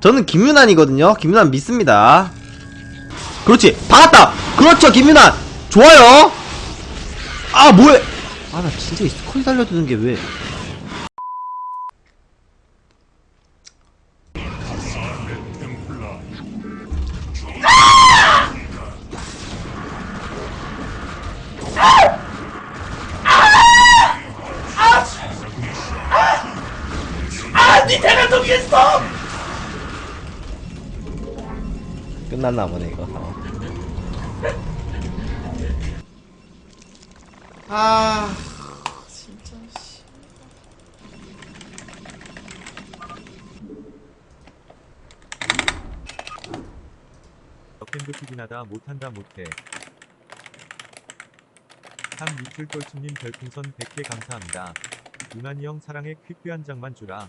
저는 김윤환이거든요. 김윤환 믿습니다. 그렇지. 박았다! 그렇죠, 김윤환! 좋아요! 아, 뭐해! 아, 나 진짜 이 스콜 살려두는 게 왜. 끝났나 보네, 이거. 아 진짜 씨. 팬드피긴 하다 못한다 못해. 참 미출 똘춤님 별풍선 100개 감사합니다. 유난히 형 사랑해 퀵뷰 한 장만 주라.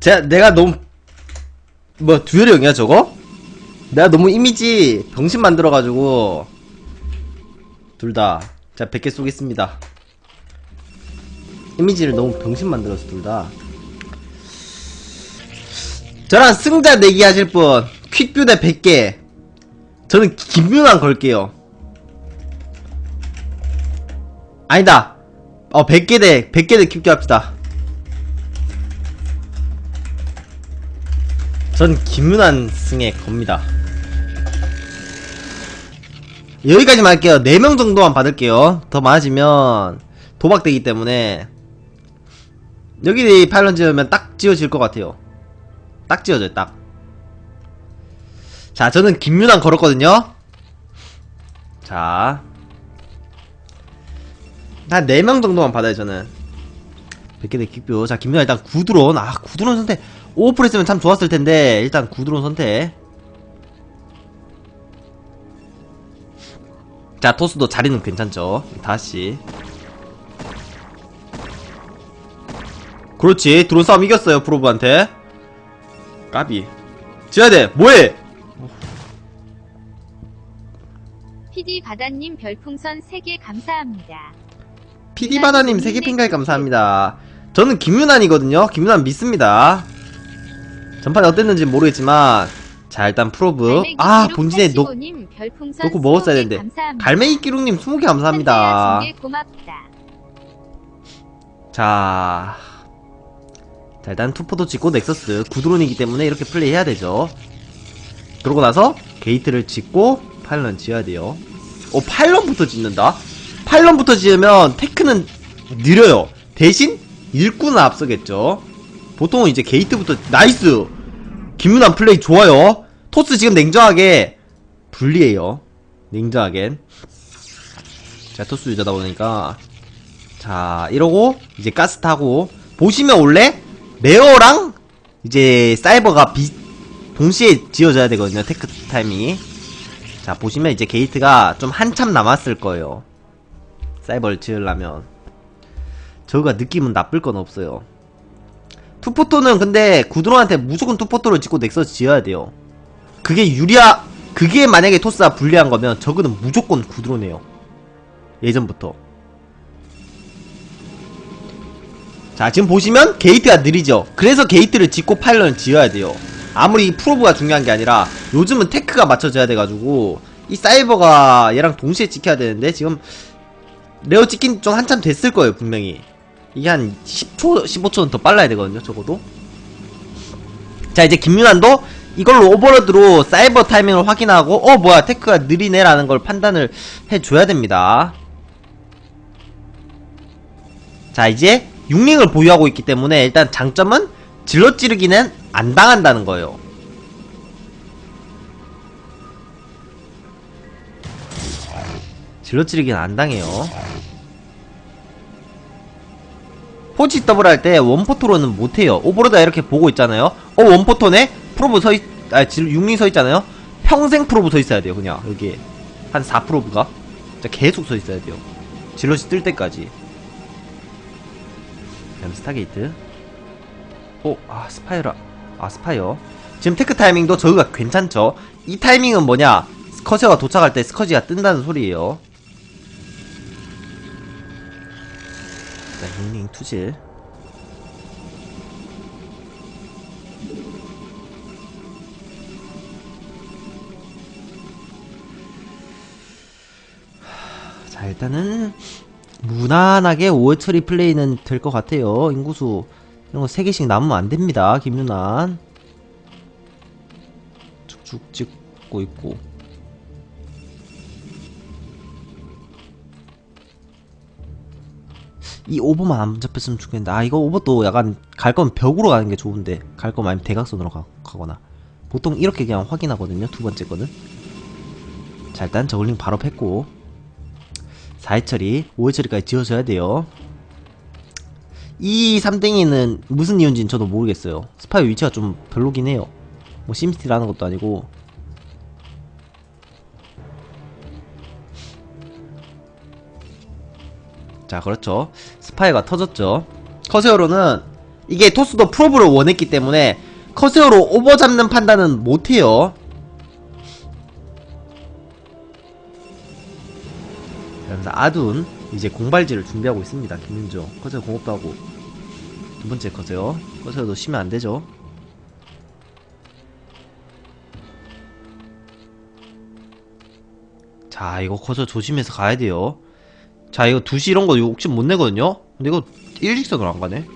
제가, 내가 너무, 뭐, 듀얼이 형이야, 저거? 내가 너무 이미지 병신 만들어가지고, 둘 다, 자, 100개 쏘겠습니다. 이미지를 너무 병신 만들어서, 둘 다. 저랑 승자 내기 하실 분, 퀵뷰 대 100개. 저는 김윤환 걸게요. 아니다. 어, 100개 대, 100개 대 퀵뷰 합시다. 전 김윤환 승에 겁니다. 여기까지만 할게요. 4명 정도만 받을게요. 더 많아지면 도박되기 때문에 여기 파일런 지으면 딱 지어질 것 같아요. 딱 지어져요, 딱. 자, 저는 김윤환 걸었거든요. 자. 한 4명 정도만 받아요, 저는. 100개 대 킥뷰. 자, 김윤환 일단 구드론. 아, 구드론 선택. 오프했으면 참 좋았을 텐데, 일단 구드론 선택. 자, 토스도 자리는 괜찮죠. 다시. 그렇지. 드론 싸움 이겼어요, 프로브한테. 까비. 지어야 돼. 뭐해? PD 바다님 별풍선 3개 감사합니다. 피디바다님 세계 핑가에 감사합니다. 저는 김윤환이거든요. 김윤환 믿습니다. 전판에 어땠는지 모르겠지만, 자, 일단 프로브. 아, 본진에 별풍선 놓고 먹었어야 20개 되는데. 갈매기 끼룩님 20개 감사합니다. 자. 자, 일단 투포도 짓고 넥서스 구드론이기 때문에 이렇게 플레이해야 되죠. 그러고 나서 게이트를 짓고 파일런 지어야 돼요. 어, 파일런부터 짓는다? 파일런부터 지으면 테크는 느려요. 대신 일꾼은 앞서겠죠. 보통은 이제 게이트부터 나이스. 김윤환 플레이 좋아요. 토스 지금 냉정하게 불리해요. 냉정하게. 자, 토스 유저다 보니까 자, 이러고 이제 가스 타고 보시면 원래 레어랑 이제 사이버가 비 동시에 지어져야 되거든요. 테크 타임이. 자, 보시면 이제 게이트가 좀 한참 남았을 거예요. 사이버를 지으려면. 저거가 느낌은 나쁠 건 없어요. 투포토는 근데 구드론한테 무조건 투포토를 짓고 넥서스 지어야 돼요. 그게 유리하, 그게 만약에 토스가 불리한 거면 저거는 무조건 구드론이에요. 예전부터. 자 지금 보시면 게이트가 느리죠 그래서 게이트를 짓고 파일런을 지어야 돼요 아무리 프로브가 중요한 게 아니라 요즘은 테크가 맞춰져야 돼가지고 이 사이버가 얘랑 동시에 찍혀야 되는데 지금 레어 찍긴 좀 한참 됐을 거예요 분명히 이게 한 10초 15초는 더 빨라야 되거든요 적어도 자 이제 김윤환도 이걸로 오버로드로 사이버 타이밍을 확인하고 어 뭐야 테크가 느리네 라는 걸 판단을 해줘야 됩니다 자 이제 6링을 보유하고 있기 때문에 일단 장점은 질러 찌르기는 안 당한다는 거예요. 질러 찌르기는 안 당해요. 포지 더블 할 때 원포토로는 못해요. 오버로드가 이렇게 보고 있잖아요. 어 원포토네? 프로브 서있 아 질, 6링 서있잖아요. 평생 프로브 서있어야 돼요 그냥 여기에 한 4프로브가 계속 서있어야 돼요. 질럿이 뜰 때까지. 그다음 스타게이트 오, 아 스파이라 아 스파이어 지금 테크 타이밍도 저거가 괜찮죠 이 타이밍은 뭐냐 스커지가 도착할 때 스커지가 뜬다는 소리예요 일단 힐링 투질. 자 일단은 무난하게 5회 처리 플레이는 될 것 같아요. 인구수 이런거 3개씩 남으면 안됩니다 김윤환 쭉쭉 찍고 있고. 이 오버만 안 잡혔으면 좋겠는데. 아 이거 오버도 약간 갈 거면 벽으로 가는 게 좋은데. 갈 거면 아니면 대각선으로 가, 가거나. 보통 이렇게 그냥 확인하거든요 두 번째 거는. 자 일단 저글링 바로 팼고. 4회 처리 5회 처리까지 지어줘야 돼요. 이 3땡이는 무슨 이유인지는 저도 모르겠어요. 스파이 위치가 좀 별로긴 해요. 뭐 심시티라는 것도 아니고. 자 그렇죠 스파이가 터졌죠. 커세어로는 이게 토스도 프로브를 원했기 때문에 커세어로 오버 잡는 판단은 못해요. 그래서 아둔 이제 공발지를 준비하고 있습니다. 김윤조. 커세어 공업도 하고. 두 번째 커세어. 커세어도 쉬면 안 되죠. 자 이거 커세어 조심해서 가야 돼요 자 이거 2시 이런 거 욕심 못 내거든요? 근데 이거 일직선으로 안 가네?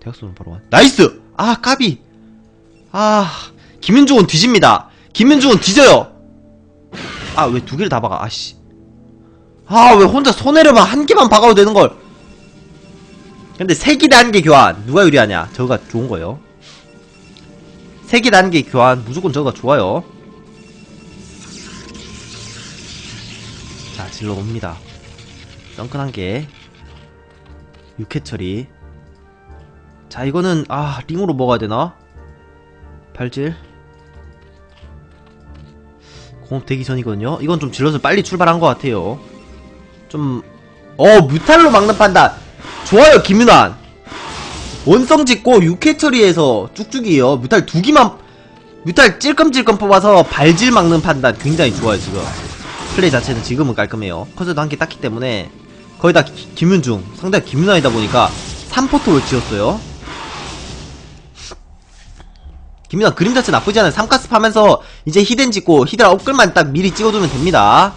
대각선으로 바로 가 나이스! 아 까비! 아 김윤중은 뒤집니다. 김윤중은 뒤져요. 아 왜 두 개를 다 박아? 아씨. 아 왜 혼자 손해려만 한 개만 박아도 되는 걸? 근데 세 기대 한개 교환. 누가 유리하냐? 저거가 좋은 거예요. 세 기대 한개 교환. 무조건 저거가 좋아요. 자 질러 옵니다 썬큰 한개 6회 처리 자 이거는 아 링으로 먹어야 되나? 발질. 공업 되기 전이거든요. 이건 좀 질러서 빨리 출발한 것 같아요. 좀어 뮤탈로 막는 판단. 좋아요 김윤환. 원성 짓고 6회 처리해서 쭉쭉이에요. 뮤탈 두 기만 뮤탈 찔끔찔끔 뽑아서 발질 막는 판단 굉장히 좋아요 지금. 플레이 자체는 지금은 깔끔해요. 커서도 한 개 땄기 때문에 거의 다 기- 김윤중 상대가 김윤환이다 보니까 3포토를 지었어요. 김윤환 그림 자체 나쁘지 않아요. 3가스 파면서 이제 히덴 짓고 히드라 업글만 딱 미리 찍어두면 됩니다.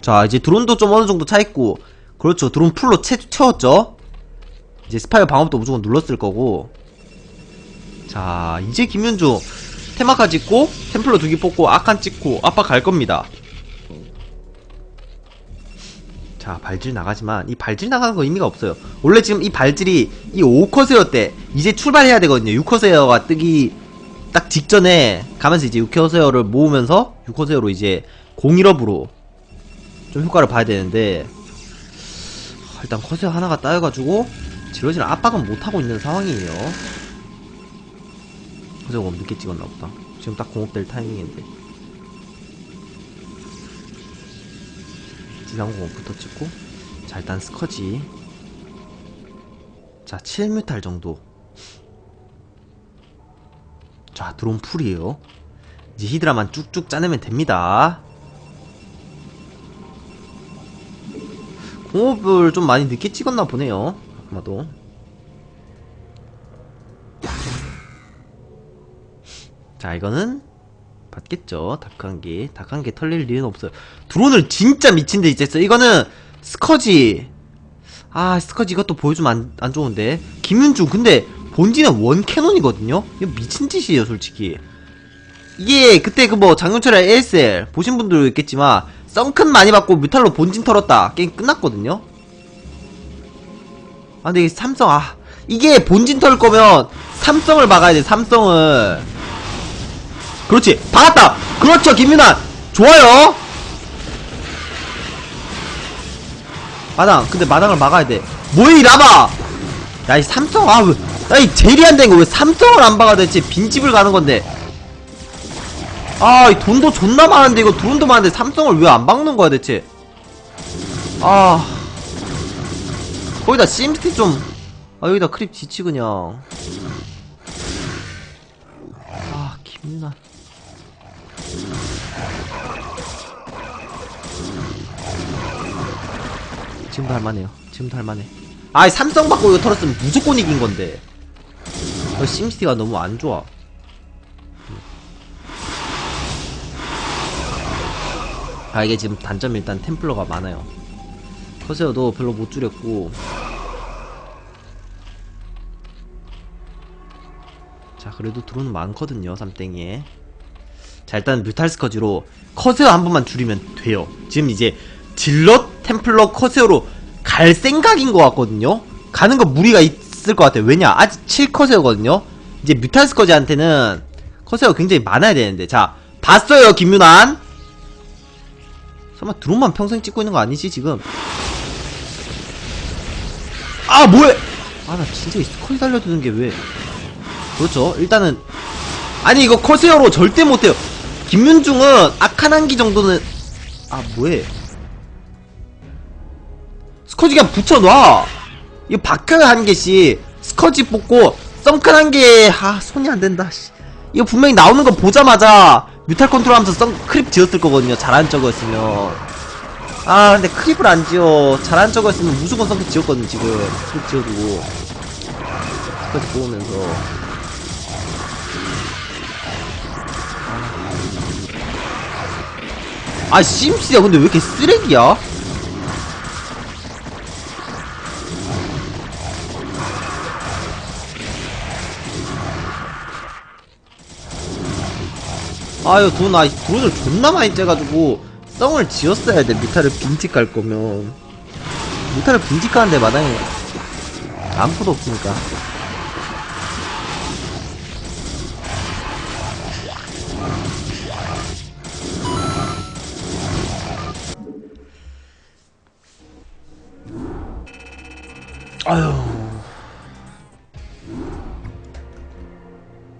자 이제 드론도 좀 어느정도 차있고 그렇죠. 드론 풀로 채, 채웠죠? 이제 스파이어 방업도 무조건 눌렀을 거고. 자 이제 김윤중 테마카 찍고 템플러 두 개 뽑고 아칸 찍고 아빠 갈 겁니다. 자 발질 나가지만 이 발질 나가는 거 의미가 없어요. 원래 지금 이 발질이 이 5컷에어 때 이제 출발해야 되거든요. 6컷에어가 뜨기 딱 직전에 가면서 이제 6컷에어를 모으면서 6컷에어로 이제 01업으로 좀 효과를 봐야 되는데 하, 일단 컷에어 하나가 따여가지고 지러지는 압박은 못하고 있는 상황이에요 너무 늦게 찍었나 보다. 지금 딱 공업될 타이밍인데. 지상공업부터 찍고 자 일단 스커지. 자 7뮤탈 정도. 자 드론 풀이에요. 이제 히드라만 쭉쭉 짜내면 됩니다. 공업을 좀 많이 늦게 찍었나 보네요. 아마도 자 이거는 받겠죠? 닭한개. 닭한개 털릴 일은 없어요. 드론을 진짜 미친 듯이 쨌어. 이거는 스커지. 아 스커지 이것도 보여주면 안, 안 좋은데. 김윤중 근데 본진은 원캐논이거든요? 이거 미친 짓이에요 솔직히. 이게 그때 그 뭐 장윤철의 ASL 보신 분들도 있겠지만 썬큰 많이 받고 뮤탈로 본진 털었다. 게임 끝났거든요? 아 근데 이 삼성 아 이게 본진 털 거면 삼성을 막아야 돼 삼성을 그렇지. 박았다. 그렇죠 김윤환. 좋아요. 마당 근데 마당을 막아야 돼. 뭐해 이 라바? 야 이 삼성 아왜야이 제리 안된거왜 삼성을 안 박아 대체 빈집을 가는 건데. 아이 돈도 존나 많은데 이거 돈도 많은데 삼성을 왜 안 박는 거야 대체? 아. 거기다 심스티 좀아 여기다 크립 지치 그냥. 아 김윤환 지금도 할만해요. 지금도 할만해. 아이 삼성 받고 이거 털었으면 무조건 이긴 건데. 어, 심시티가 너무 안 좋아. 아 이게 지금 단점이 일단 템플러가 많아요. 커세어도 별로 못 줄였고. 자 그래도 드론 많거든요 삼땡이에. 자 일단 뮤탈스커지로 커세어 한 번만 줄이면 돼요. 지금 이제 질럿 템플러 커세어로 갈 생각인 것 같거든요. 가는 거 무리가 있을 것 같아요. 왜냐? 아직 7커세어거든요. 이제 뮤탈스커지한테는 커세어 굉장히 많아야 되는데. 자 봤어요 김윤환. 설마 드론만 평생 찍고 있는 거 아니지 지금? 아 뭐해? 아 나 진짜 이 스컬 달려드는 게 왜? 그렇죠. 일단은 아니 이거 커세어로 절대 못해요 김윤중은 악한 한기 정도는 아 뭐해? 스커지 그냥 붙여놔. 이거 박혀야 한 개씩 스커지 뽑고 썬큰 한개아 손이 안 된다 씨. 이거 분명히 나오는 거 보자마자 뮤탈 컨트롤 하면서 썬 크립 지었을 거거든요 잘한 적이었으면. 아 근데 크립을 안 지어. 잘한 적이었으면 무조건 썬크 지었거든 지금. 크립 지어두고. 스커지 뽑으면서 아 심씨야 근데 왜 이렇게 쓰레기야? 아유 돈, 아 돈을 존나 많이 째가지고 썽을 지었어야 돼 뮤타를 빈틱 갈 거면 뮤타를 빈틱 가는데 마당에 아무것도 없으니까 아유